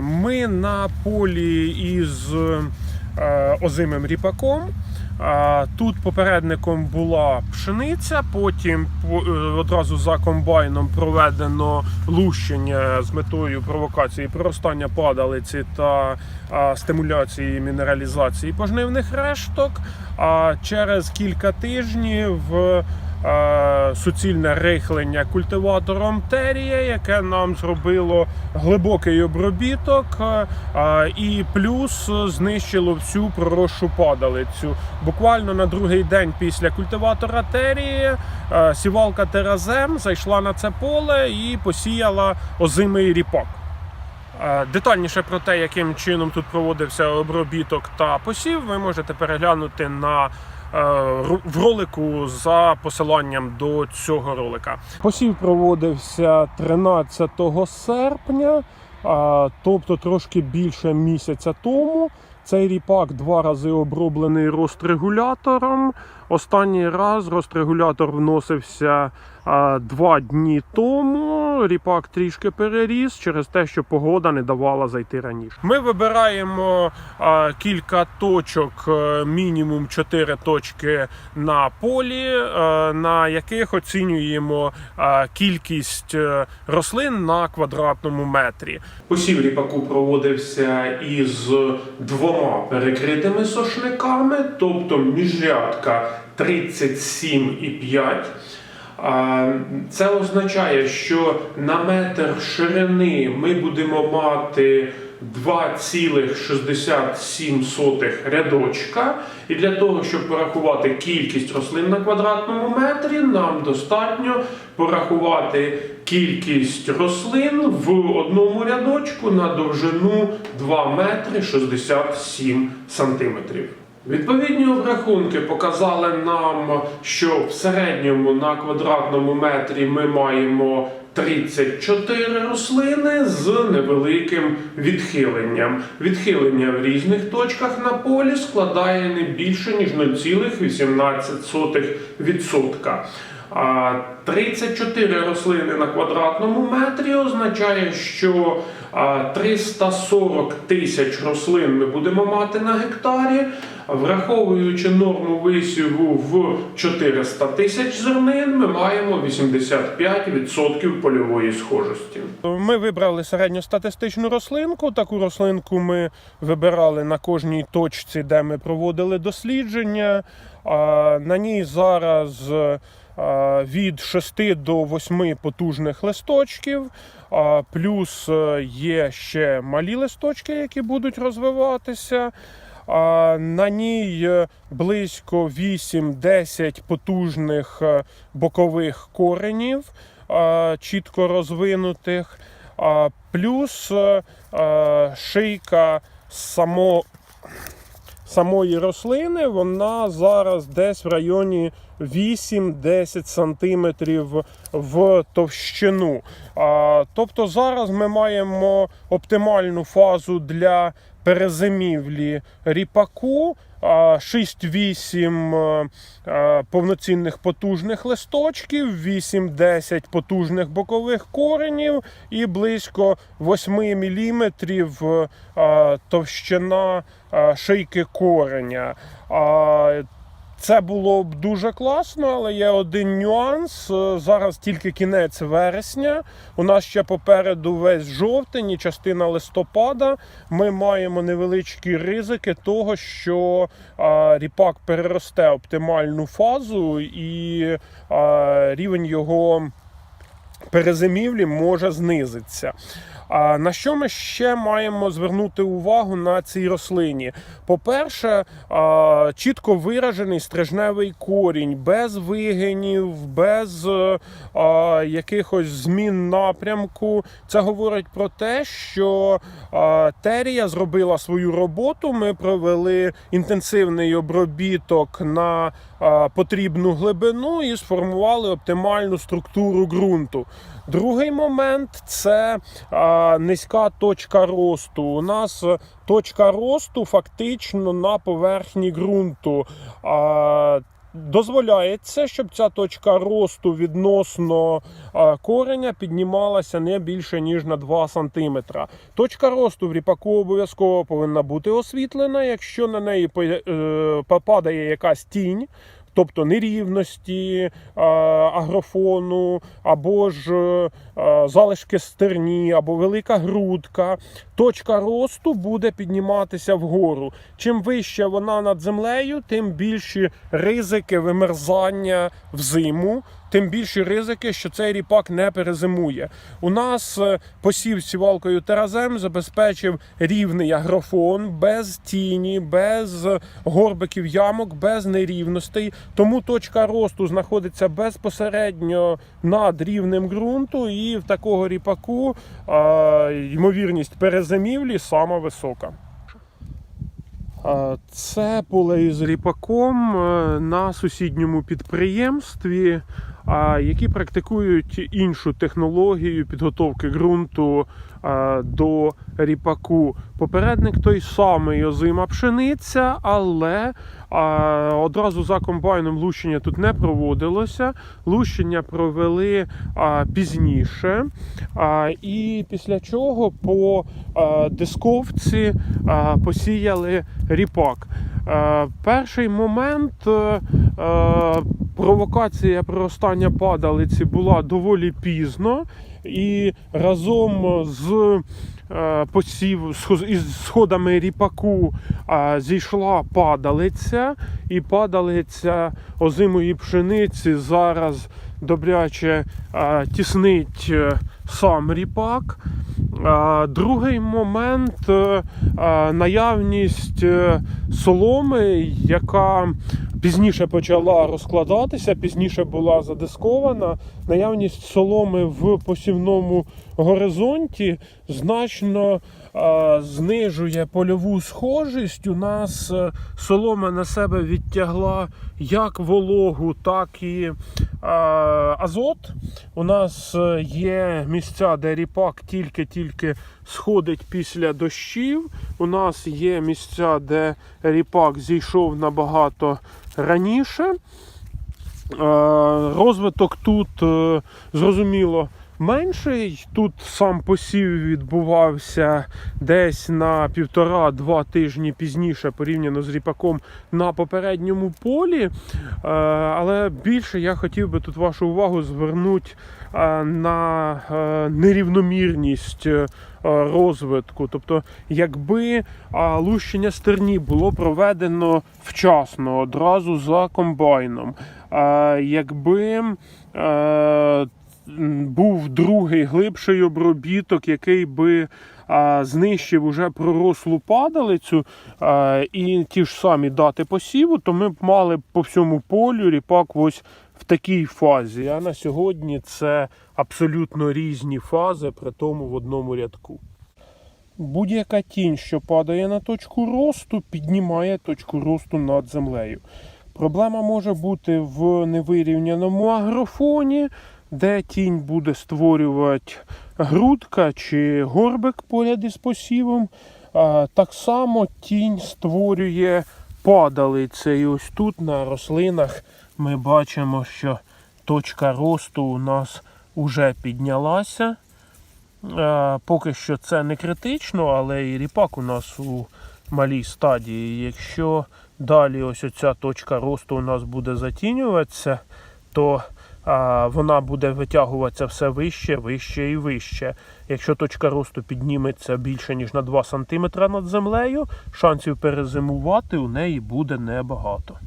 Ми на полі із е, озимим ріпаком. Тут попередником була пшениця, потім по- е, одразу за комбайном проведено лущення з метою провокації проростання падалиці та стимуляції мінералізації пожнивних решток. А через кілька тижнів суцільне рихлення культиватором терія, яке нам зробило глибокий обробіток, е, е, і плюс знищило всю проросшу падалицю. Буквально на другий день після культиватора терії е, сівалка теразем зайшла на це поле і посіяла озимий ріпак. Е, Детальніше про те, яким чином тут проводився обробіток та посів, ви можете переглянути на е, в ролику за посиланням до цього ролика. Посів проводився 13 серпня, тобто трошки більше місяця тому. Цей ріпак два рази оброблений рострегулятором. Останній раз рострегулятор вносився два дні тому. Ріпак трішки переріс через те, що погода не давала зайти раніше. Ми вибираємо а, кілька точок, е, мінімум 4 точки на полі, е, на яких оцінюємо е, кількість е, рослин на квадратному метрі. Посів ріпаку проводився із двома перекритими сошниками, тобто міжрядка 37,5. Це означає, що на метр ширини ми будемо мати 2,67 рядочка. І для того, щоб порахувати кількість рослин на квадратному метрі, нам достатньо порахувати кількість рослин в одному рядочку на довжину 2 метри 67 сантиметрів. Відповідні обрахунки показали нам, що в середньому на квадратному метрі ми маємо 34 рослини з невеликим відхиленням. Відхилення в різних точках на полі складає не більше ніж 0,18%. А 34 рослини на квадратному метрі означає, що а, 340 тисяч рослин ми будемо мати на гектарі, враховуючи норму висіву в 400 тисяч зернин, ми маємо 85% польової схожості. Ми вибрали середньостатистичну рослинку. Таку рослинку ми вибирали на кожній точці, де ми проводили дослідження. На ній зараз від 6 до 8 потужних листочків. Плюс е, є ще малі листочки, які будуть розвиватися. На ній е, близько 8-10 потужних е, бокових коренів, е, чітко розвинутих. Плюс шийка само, самої рослини, вона зараз десь в районі 8-10 сантиметрів в товщину. Тобто зараз ми маємо оптимальну фазу для перезимівлі ріпаку. а, 6-8 е, е, повноцінних потужних листочків, 8-10 потужних бокових коренів і близько 8 мм товщина е, шийки кореня. Це було б дуже класно, але є один нюанс. Е, Зараз тільки кінець вересня. У нас ще попереду весь жовтень і частина листопада. Ми маємо невеличкі ризики того, що а, ріпак переросте оптимальну фазу і а, рівень його перезимівлі може знизитися. А на що ми ще маємо звернути увагу на цій рослині? По-перше, чітко виражений стрижневий корінь, без вигинів, без е, якихось змін напрямку. Це говорить про те, що терія зробила свою роботу. Ми провели інтенсивний обробіток на потрібну глибину і сформували оптимальну структуру ґрунту. Другий момент це низька точка росту. У нас точка росту фактично на поверхні ґрунту. Дозволяється, щоб ця точка росту відносно кореня піднімалася не більше ніж на 2 см. Точка росту в ріпаку обов'язково повинна бути освітлена, якщо на неї е, попадає якась тінь. Тобто нерівності, агрофону, або ж е, залишки стерні, або велика грудка. Точка росту буде підніматися вгору. Чим вище вона над землею, тим більші ризики вимерзання взиму, тим більші ризики, що цей ріпак не перезимує. У нас е, посів сівалкою теразем забезпечив рівний агрофон без тіні, без горбиків ямок, без нерівностей. Тому точка росту знаходиться безпосередньо над рівнем ґрунту, і в такого ріпаку е, ймовірність перезимівлі сама висока. Це поле із ріпаком е, на сусідньому підприємстві, а, які практикують іншу технологію підготовки ґрунту до ріпаку. Попередник той самий озима пшениця, але одразу за комбайном лущення тут не проводилося. Лущення провели пізніше. І після чого по дисковці посіяли ріпак. Перший момент е, е, провокація проростання падалиці була доволі пізно, і разом з е, посів із сходами ріпаку е, зійшла падалиця, і падалиця озимої пшениці зараз добряче е, тіснить сам ріпак. Другий момент наявність соломи, яка пізніше почала розкладатися, пізніше була задискована. Наявність соломи в посівному горизонті значно е, знижує польову схожість. У нас е, солома на себе відтягла як вологу, так і е, азот. У нас е, є місця, де ріпак тільки-тільки сходить після дощів. У нас є місця, де ріпак зійшов набагато раніше. Е, Розвиток тут е, зрозуміло менший. Тут сам посів відбувався десь на півтора-два тижні пізніше, порівняно з ріпаком на попередньому полі. Е, Але більше я хотів би тут вашу увагу звернути е, на е, нерівномірність розвитку. Тобто, якби лущення стерні було проведено вчасно, одразу за комбайном, якби був другий глибший обробіток, який би а, знищив уже пророслу падалицю а, і ті ж самі дати посіву, то ми б мали по всьому полю ріпак ось в такій фазі. А на сьогодні це абсолютно різні фази, при тому в одному рядку. Будь-яка тінь, що падає на точку росту, піднімає точку росту над землею. Проблема може бути в невирівняному агрофоні, де тінь буде створювати грудка чи горбик поряд із посівом. Так само тінь створює падалиця. І ось тут на рослинах ми бачимо, що точка росту у нас вже піднялася. Поки що це не критично, але і ріпак у нас у малій стадії. Якщо далі ось оця точка росту у нас буде затінюватися, то вона буде витягуватися все вище, вище і вище. Якщо точка росту підніметься більше ніж на 2 см над землею, шансів перезимувати у неї буде небагато.